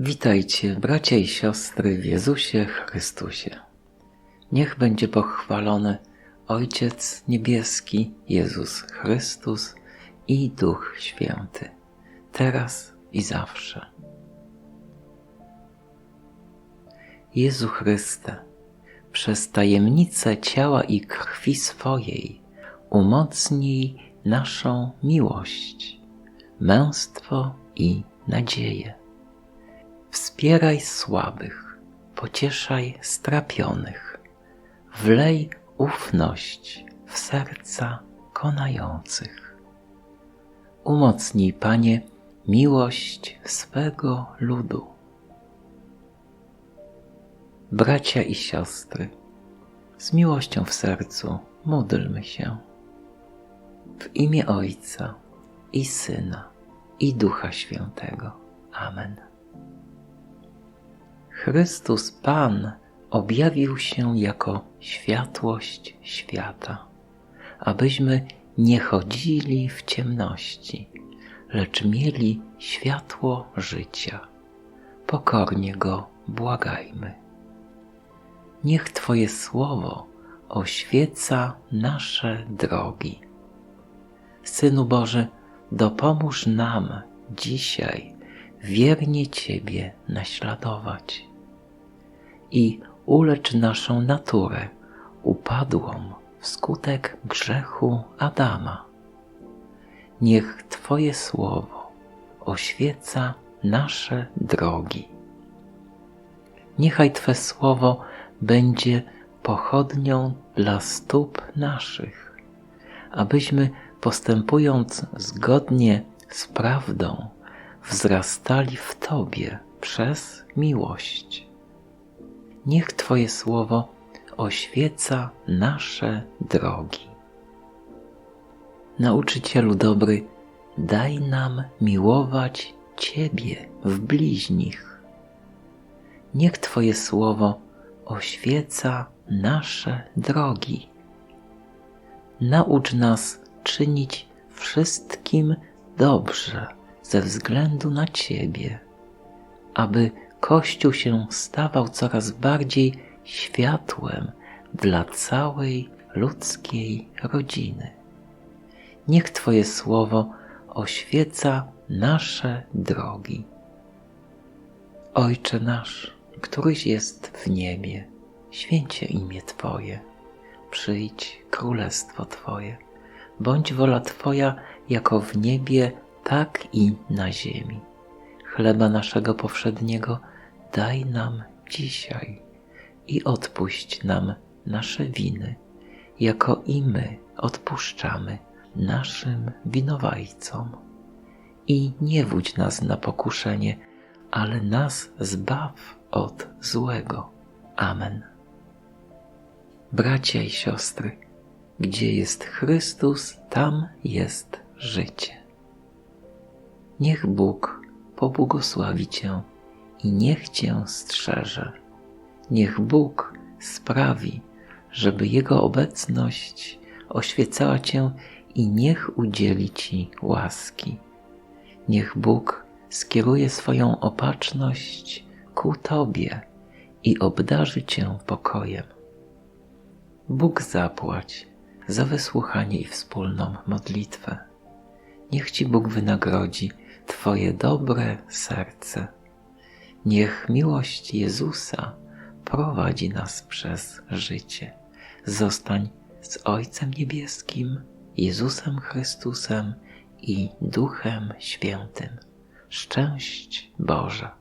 Witajcie, bracia i siostry w Jezusie Chrystusie. Niech będzie pochwalony Ojciec Niebieski, Jezus Chrystus i Duch Święty, teraz i zawsze. Jezu Chryste, przez tajemnicę ciała i krwi swojej umocnij naszą miłość, męstwo i nadzieję. Wspieraj słabych, pocieszaj strapionych, wlej ufność w serca konających. Umocnij, Panie, miłość swego ludu. Bracia i siostry, z miłością w sercu módlmy się. W imię Ojca i Syna i Ducha Świętego. Amen. Chrystus Pan objawił się jako światłość świata, abyśmy nie chodzili w ciemności, lecz mieli światło życia. Pokornie Go błagajmy. Niech Twoje słowo oświeca nasze drogi. Synu Boży, dopomóż nam dzisiaj wiernie Ciebie naśladować i ulecz naszą naturę upadłą wskutek grzechu Adama. Niech Twoje słowo oświeca nasze drogi. Niechaj Twe słowo będzie pochodnią dla stóp naszych, abyśmy postępując zgodnie z prawdą, wzrastali w Tobie przez miłość. Niech Twoje słowo oświeca nasze drogi. Nauczycielu dobry, daj nam miłować Ciebie w bliźnich. Niech Twoje słowo oświeca nasze drogi. Naucz nas czynić wszystkim dobrze ze względu na Ciebie, aby Kościół się stawał coraz bardziej światłem dla całej ludzkiej rodziny. Niech Twoje słowo oświeca nasze drogi. Ojcze nasz, któryś jest w niebie, święcie imię Twoje, przyjdź królestwo Twoje, bądź wola Twoja jako w niebie, tak i na ziemi. Chleba naszego powszedniego daj nam dzisiaj i odpuść nam nasze winy, jako i my odpuszczamy naszym winowajcom. I nie wódź nas na pokuszenie, ale nas zbaw od złego. Amen. Bracia i siostry, gdzie jest Chrystus, tam jest życie. Niech Bóg pobłogosławi Cię i niech Cię strzeże. Niech Bóg sprawi, żeby Jego obecność oświecała Cię i niech udzieli Ci łaski. Niech Bóg skieruje swoją opatrzność ku Tobie i obdarzy Cię pokojem. Bóg zapłać za wysłuchanie i wspólną modlitwę. Niech Ci Bóg wynagrodzi Twoje dobre serce. Niech miłość Jezusa prowadzi nas przez życie. Zostań z Ojcem Niebieskim, Jezusem Chrystusem i Duchem Świętym. Szczęść Boże.